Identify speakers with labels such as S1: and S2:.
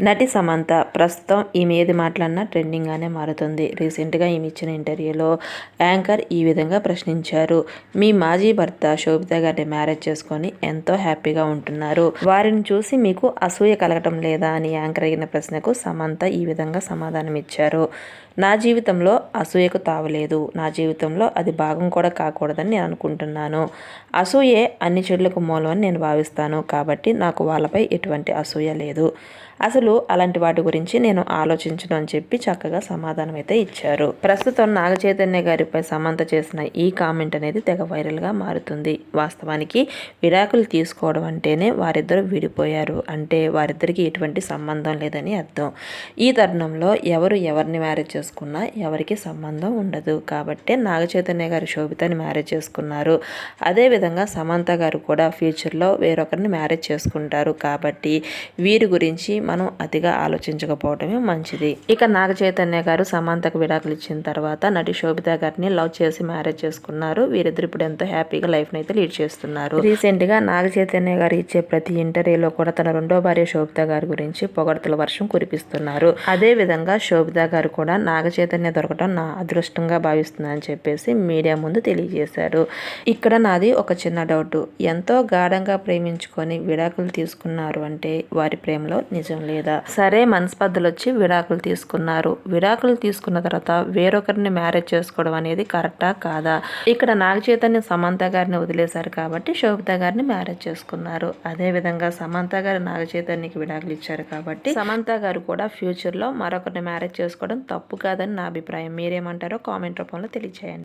S1: నటి సమంత ప్రస్తుతం ఈమె ఏది మాట్లాడినా ట్రెండింగ్గానే మారుతుంది. రీసెంట్గా ఈమె ఇచ్చిన ఇంటర్వ్యూలో యాంకర్ ఈ విధంగా ప్రశ్నించారు. మీ మాజీ భర్త శోభిత గారిని మ్యారేజ్ చేసుకొని ఎంతో హ్యాపీగా ఉంటున్నారు. వారిని చూసి మీకు అసూయ కలగటం లేదా? అని యాంకర్ అడిగిన ప్రశ్నకు సమంత ఈ విధంగా సమాధానం ఇచ్చారు. నా జీవితంలో అసూయకు తావలేదు. నా జీవితంలో అది భాగం కూడా కాకూడదని నేను అనుకుంటున్నాను. అసూయే అన్ని చెడులకు మూలమని నేను భావిస్తాను. కాబట్టి నాకు వాళ్ళపై ఎటువంటి అసూయ లేదు. అసలు అలాంటి వాటి గురించి నేను ఆలోచించను అని చెప్పి చక్కగా సమాధానం అయితే ఇచ్చారు. ప్రస్తుతం నాగ చైతన్య గారిపై సమంత చేసిన ఈ కామెంట్ అనేది తెగ వైరల్గా మారుతుంది. వాస్తవానికి విడాకులు తీసుకోవడం అంటేనే వారిద్దరూ విడిపోయారు. అంటే వారిద్దరికి ఎటువంటి సంబంధం లేదని అర్థం. ఈ తరుణంలో ఎవరు ఎవరిని మ్యారేజ్ చేసుకున్నా ఎవరికి సంబంధం ఉండదు. కాబట్టే నాగ చైతన్య గారు శోభితని మ్యారేజ్ చేసుకున్నారు. అదేవిధంగా సమంత గారు కూడా ఫ్యూచర్లో వేరొకరిని మ్యారేజ్ చేసుకుంటారు. కాబట్టి వీరి గురించి మనం అతిగా ఆలోచించకపోవటమే మంచిది. ఇక నాగ చైతన్య గారు సమాంతకు విడాకులు ఇచ్చిన తర్వాత నటి శోభిత గారిని లవ్ చేసి మ్యారేజ్ చేసుకున్నారు. వీరిద్దరు ఇప్పుడు ఎంతో హ్యాపీగా లైఫ్ అయితే లీడ్ చేస్తున్నారు. రీసెంట్గా నాగ చైతన్య గారు ఇచ్చే ప్రతి ఇంటర్వ్యూలో కూడా తన రెండో భార్య శోభిత గారి గురించి పొగడతల వర్షం కురిపిస్తున్నారు. అదే విధంగా శోభిత గారు కూడా నాగ చైతన్య దొరకడం నా అదృష్టంగా భావిస్తుందని చెప్పేసి మీడియా ముందు తెలియజేశారు. ఇక్కడ నాది ఒక చిన్న డౌట్. ఎంతో గాఢంగా ప్రేమించుకొని విడాకులు తీసుకున్నారు అంటే వారి ప్రేమలో నిజం లేదా సరే మనస్పర్ధలు వచ్చి విడాకులు తీసుకున్నారు. విడాకులు తీసుకున్న తర్వాత వేరొకరిని మ్యారేజ్ చేసుకోవడం అనేది కరెక్టా? కాదా? ఇక్కడ నాగ చైతన్య సమంత గారిని వదిలేశారు కాబట్టి శోభిత గారిని మ్యారేజ్ చేసుకున్నారు. అదే విధంగా సమంత గారు నాగ చైతన్యకి విడాకులు ఇచ్చారు కాబట్టి సమంత గారు కూడా ఫ్యూచర్లో మరొకరిని మ్యారేజ్ చేసుకోవడం తప్పు కాదని నా అభిప్రాయం. మీరేమంటారో కామెంట్ రూపంలో తెలియచేయండి.